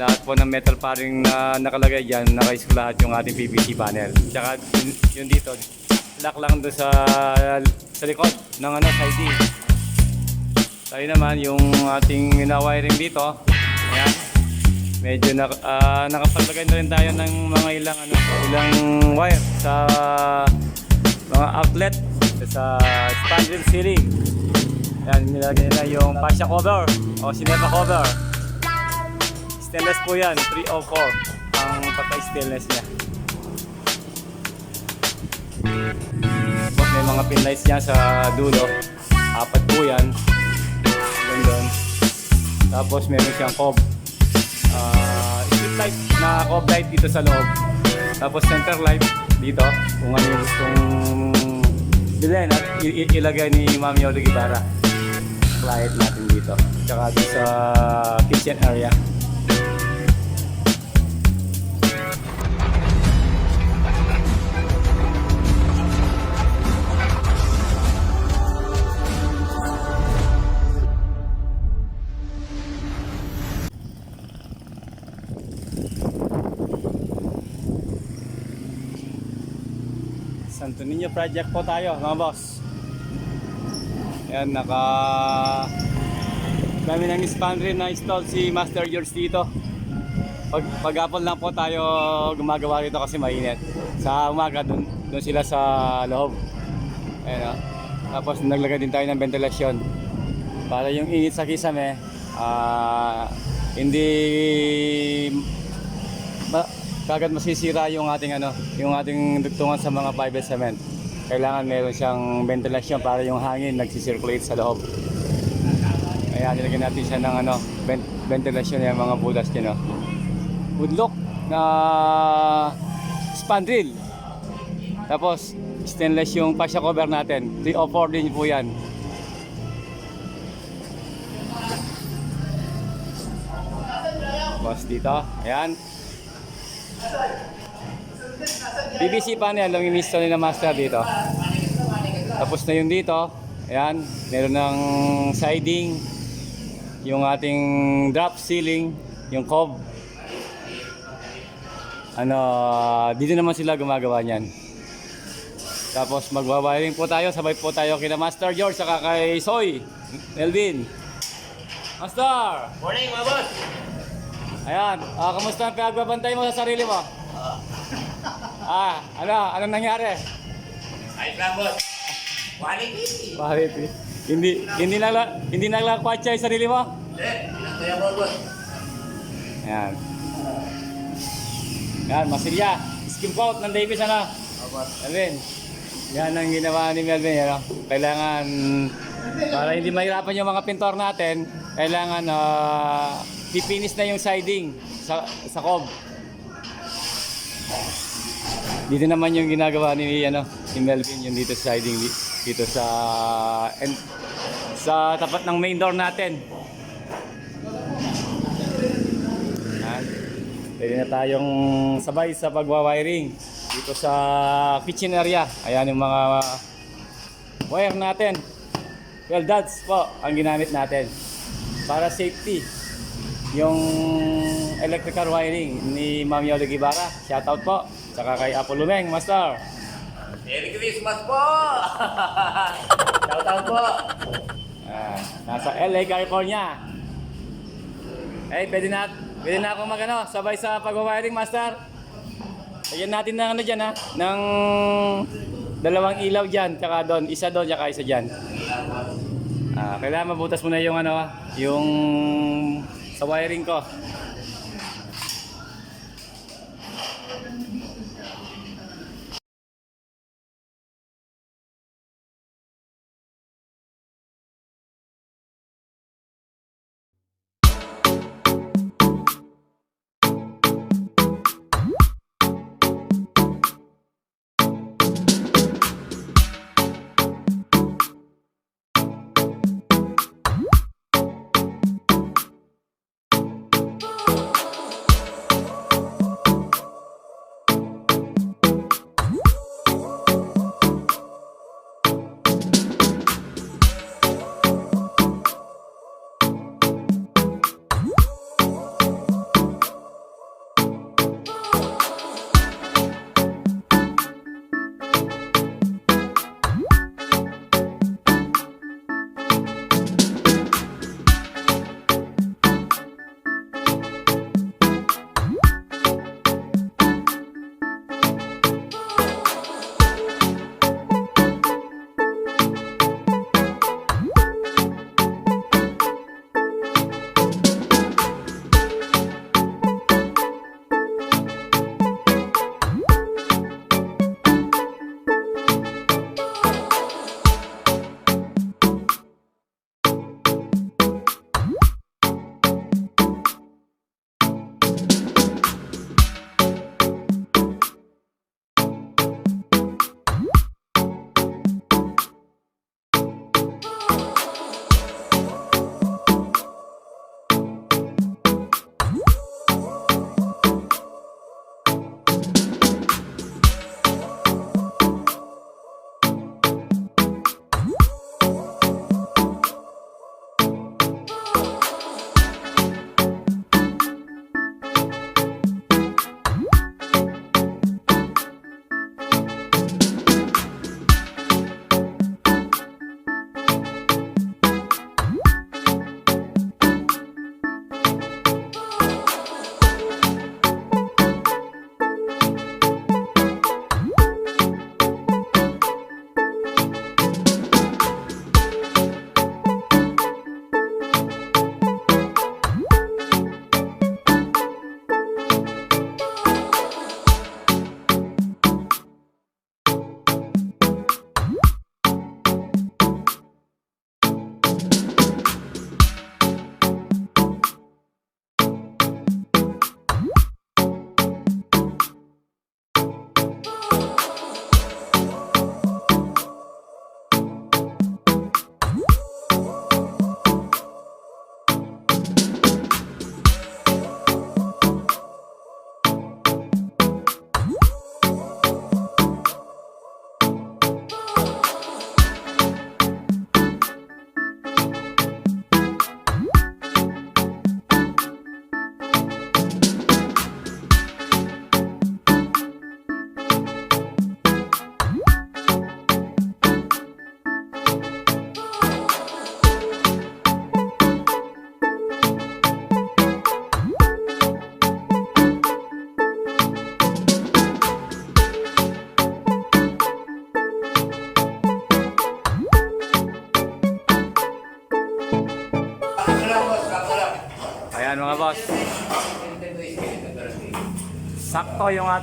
lahat po ng metal paring na nakalagay dyan, nakaisip lahat yung ating PVC panel. Tsaka yun, yun dito, lock lang doon sa, sa likod ng ano, siding. Tayo naman yung ating na-wiring dito. Ayan. Medyo na, ah, nakapalagay na rin tayo ng mga ilang ano, ilang wire sa mga outlet sa spandrel ceiling. Ayan, nilagay nila yung fascia cover o sinepa cover. Stainless po yan, 304 ang pagka-stainless niya. Tapos may mga pin lights niya sa dulo. Apat po yan. Doon doon. Tapos meron siyang cob. Uh, strip light na cob light dito sa loob. Tapos center light dito. Kung ano yung gustong bilhin at ilagay ni Ma'am Yolo Guevara. Client natin dito. Tsaka dito sa kitchen area. Santo Niño project po tayo, mga boss. Ayan, naka... Dami ng spandrel na install si Master George dito. Pag, paghapon lang po tayo gumagawa rito kasi mainit. Sa umaga, dun, dun sila sa loob. Ayan, oh. Tapos naglagay din tayo ng ventilasyon. Para yung init sa kisame, ah hindi kagad masisira yung ating ano, yung ating dugtungan sa mga fiber cement. Kailangan meron siyang ventilasyon para yung hangin nagsisirculate sa loob. Kaya nilagyan natin siya ng ano, vent, ventilasyon yung mga butas niya, no. Woodlock na spandrel. Tapos stainless yung fascia cover natin. 304 din po yan. Tapos dito, ayan. PVC panel ang in-install nila master dito. Tapos na yun dito. Ayan, meron ng siding, yung ating drop ceiling, yung cob. Ano, dito naman sila gumagawa niyan. Tapos magwa-wiring po tayo, sabay po tayo kina Master George saka kay Soy, Melvin. Master! Morning, mga boss! Ayan, ah, kamusta ang pinagbabantay mo sa sarili mo? Ah, ano, anong nangyari? Lang, boss. Quality! Eh? Hindi hindi na la, hindi na lang kwatsa yung sarili mo? Eh, pinagtaya mo, boss. Ayan. Yan, masilya. Skim coat ng Davis, ano? Melvin. Yan ang ginawa ni Melvin, ano? Kailangan, para hindi mahirapan yung mga pintor natin, kailangan uh, pipinis na yung siding sa, sa cob. Dito naman yung ginagawa ni ano, ni Melvin yung dito sa siding di- dito sa and, sa tapat ng main door natin. Yan. Pwede na tayong sabay sa pagwa-wiring dito sa kitchen area. Ayan yung mga wire natin. Well, that's po ang ginamit natin para safety. Yung electrical wiring ni Ma'am Yolo Guevara. Shoutout po. Saka kay Apo Lumeng, Master. Merry Christmas po! Shout out po! Ah, nasa LA, California. Eh, pwede na, pwede na akong magano, sabay sa pag-wiring, Master. Lagyan natin ng ano dyan ha, ng dalawang ilaw dyan, tsaka doon, isa doon, tsaka isa dyan. Ah, kailangan mabutas muna yung ano, yung sa wiring ko.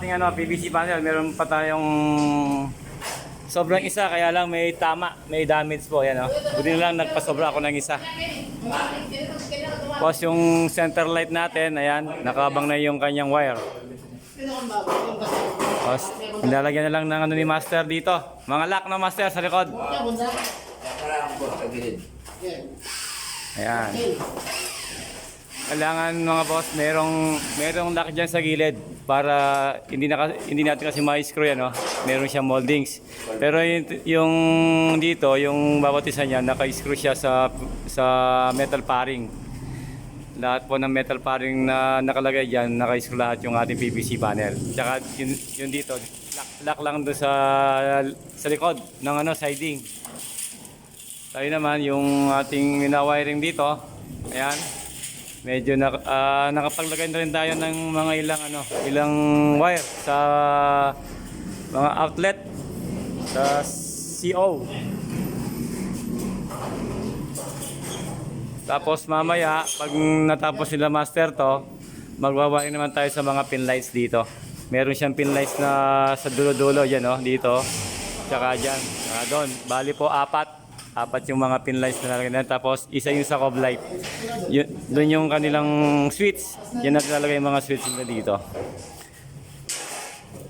Ating ano, PVC panel. Meron pa tayong sobrang isa, kaya lang may tama, may damage po. Yan, oh. Buti na lang nagpasobra ako ng isa. Tapos yung center light natin, ayan, nakabang na yung kanyang wire. Tapos, nilalagyan na lang ng ano ni Master dito. Mga lock na Master sa likod. Ayan. Kailangan mga boss, merong merong lock diyan sa gilid para hindi na hindi natin kasi ma-screw yan, no. Meron siyang moldings. Pero yung, yung dito, yung bawat isa niya naka-screw siya sa sa metal paring. Lahat po ng metal paring na nakalagay diyan, naka-screw lahat yung ating PVC panel. Tsaka yun, yun dito, lock, lock lang doon sa sa likod ng ano siding. Tayo naman yung ating winawiring dito. Ayan. Medyo na, ah, nakapaglagay na rin tayo ng mga ilang ano, ilang wire sa mga outlet sa CO. Tapos mamaya, pag natapos sila master to, magwawiring naman tayo sa mga pin lights dito. Meron siyang pin lights na sa dulo-dulo yan, oh, dito. Tsaka dyan, ah, doon. Bali po, apat. Apat yung mga pin lights na nalagay na. Tapos, isa yung sa cob light. Yun, doon yung kanilang switch. Yan na nilalagay yung mga switch nila dito.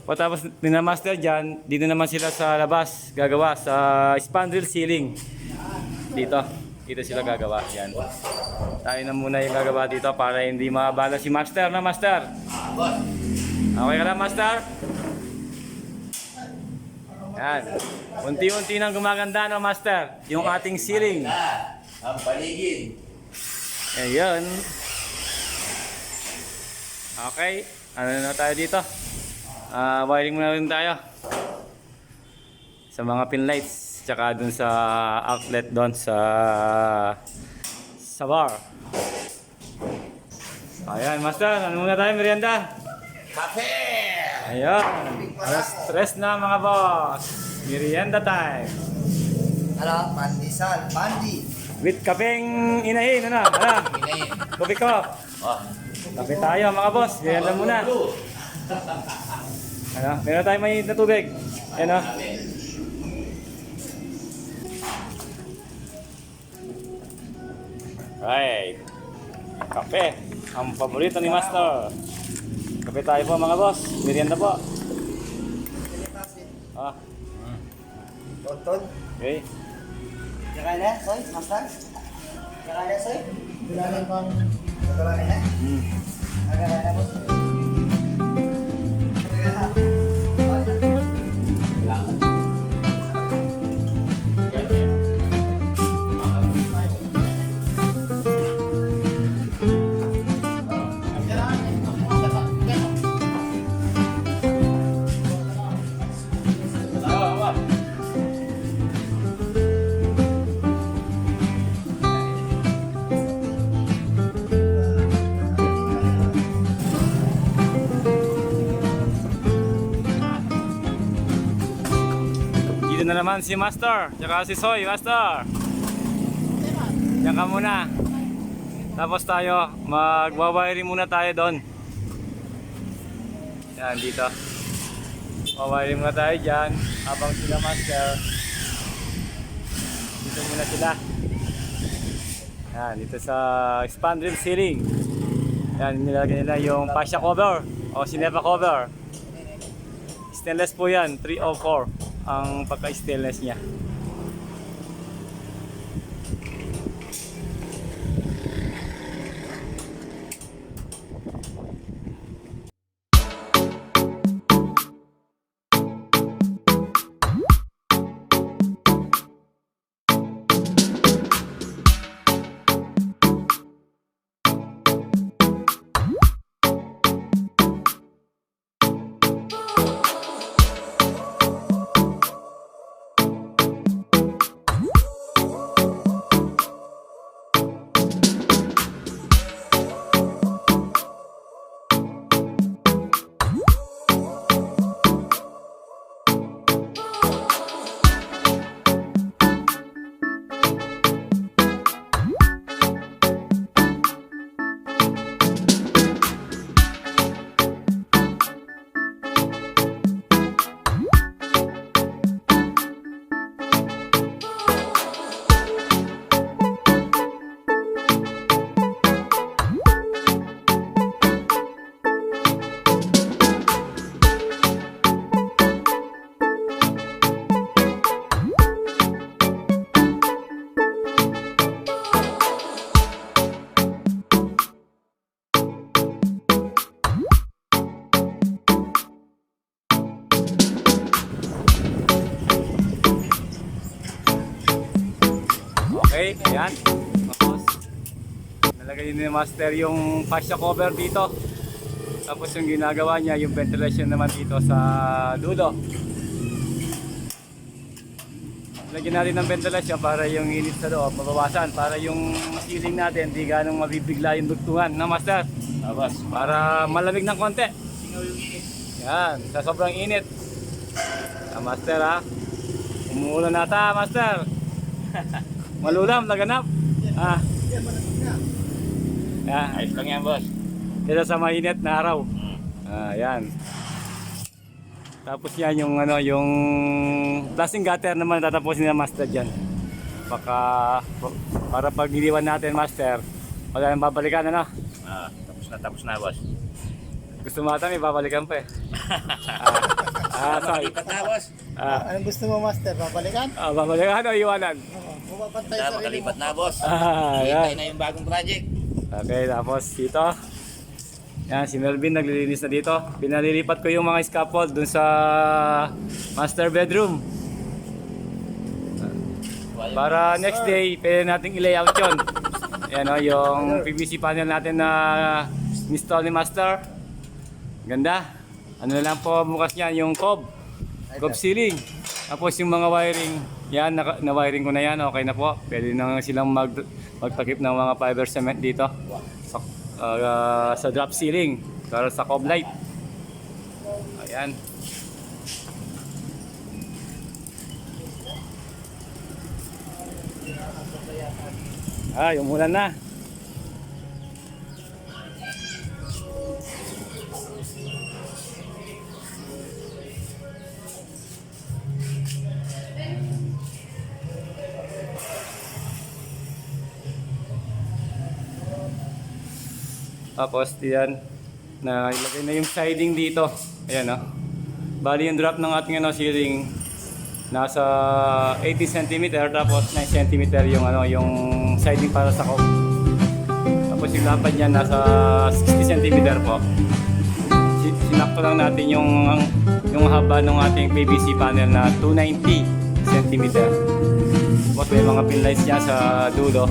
O tapos, dinamaster dyan, dito naman sila sa labas, gagawa sa spandrel ceiling. Dito. Dito sila gagawa. Yan. Tayo na muna yung gagawa dito para hindi mabala si Master na Master. Okay ka lang, Master? Yan. Unti-unti nang gumaganda, no, Master? Yung ating ceiling. Ang paligid. Ayun. Okay. Ano na tayo dito? Ah, wiring muna rin tayo. Sa mga pin lights. Tsaka dun sa outlet doon sa sa bar. Ayan, Master. Ano muna tayo, merienda? Kape! Ayun. Alas stress na mga boss. Merienda time. Ano? Pandesal. Pandi. With kapeng inahin, ano? Ano? Pinayin. Kopi ko. Oh. Kape tayo mga boss. Merienda muna. Ano? Meron tayong may na tubig. Ayan o. Right. Kape. Ang paborito ni Master. Kape tayo po mga boss. Merienda po. Tonton. okay. Kakain na, Soy? Master? Kakain na, Soy? Kakain pang... Kakain na? Hmm. Kakain na, boss? Dito naman si Master, tsaka si Soy, Master. Diyan ka muna. Tapos tayo, magwawiring muna tayo doon. Yan, dito. Wawiring muna tayo dyan, habang sila Master. Dito muna sila. Yan, dito sa spandrel ceiling. Yan, nilagay nila yung fascia cover o sinepa cover. Stainless po yan, 304 ang pagka-stainless niya. Ayan. Tapos, nalagay ni Master yung fascia cover dito. Tapos yung ginagawa niya, yung ventilation naman dito sa dulo. Lagyan natin ng ventilation para yung init sa loob mabawasan. Para yung ceiling natin, di ganong mabibigla yung dugtungan na Master. Tapos, Para malamig ng konti. singaw yung init. Yan, sa sobrang init. Ah, master ha. Umuulan na ta, master. Malulam, laganap. Ah. Yan, Ayos lang yan, boss. dito sa mainit na araw. Ah, yan. Tapos yan yung ano, yung plastic gutter naman tatapusin na master diyan. Baka para pag iniwan natin master, wala nang babalikan ano. Ah, tapos na, tapos na, boss. Gusto mo ata may babalikan pa eh. ah, ah, sorry. Na. Ah, Anong gusto mo, Master? Babalikan? ah, babalikan o iwanan? Na, sa sarili mo. makalipat na, boss. Ah, Hintay yan. na yung bagong project. Okay, tapos dito. Yan, si Melvin naglilinis na dito. Pinalilipat ko yung mga scaffold dun sa master bedroom. Para next day, pwede nating i-layout yun. Yan o, yung PVC panel natin na install ni master. Ganda. Ano na lang po bukas niyan, yung cob. Cob ceiling. Tapos yung mga wiring, yan, na-wiring ko na yan, okay na po. Pwede na silang mag, magtakip ng mga fiber cement dito. Sa, ah, sa drop ceiling, para sa cob light. Ayan. Ay, umulan na. Tapos yan, na ilagay na yung siding dito. Ayan oh. Bali yung drop ng ating ano, ceiling nasa 80 cm tapos 9 cm yung ano yung siding para sa cob. Tapos yung lapad niya nasa 60 cm po. Si- Sinakto lang natin yung yung haba ng ating PVC panel na 290 cm. Tapos may mga pin lights niya sa dulo.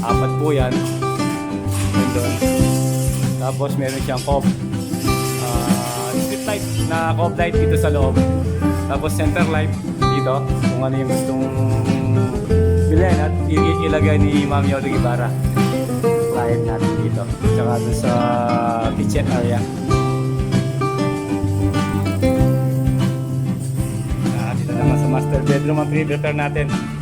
Apat po yan. Yun doon. Tapos meron siyang cob. Ah, street light na cob light dito sa loob. Tapos center light dito kung ano yung gustong bilhin at ilagay ni Ma'am Yolo Guevara. Client natin dito. Tsaka dun sa kitchen area. Ah, dito naman sa master bedroom ang pre-prepare natin.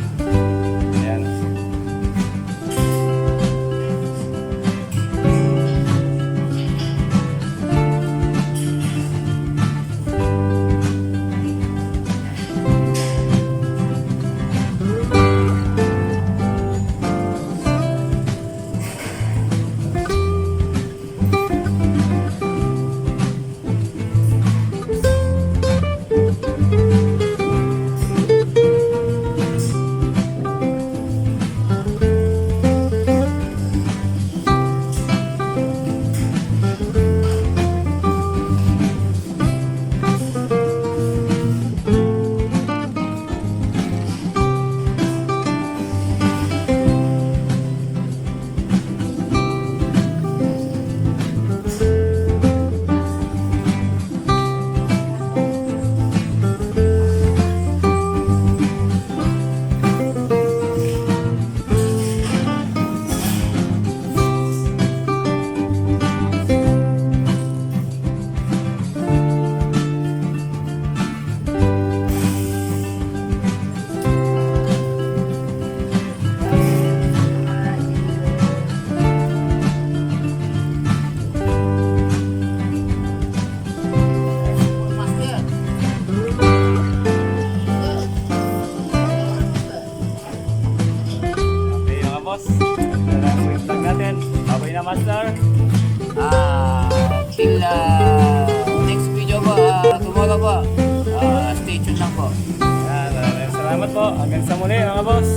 Boss. Ito na natin. Okay na master. Ah, till ah, next video po, ah, tomorrow po. Ah, stay tuned lang po. Yan, maraming salamat po. Hanggang sa muli mga boss.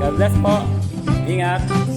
God bless po. Ingat.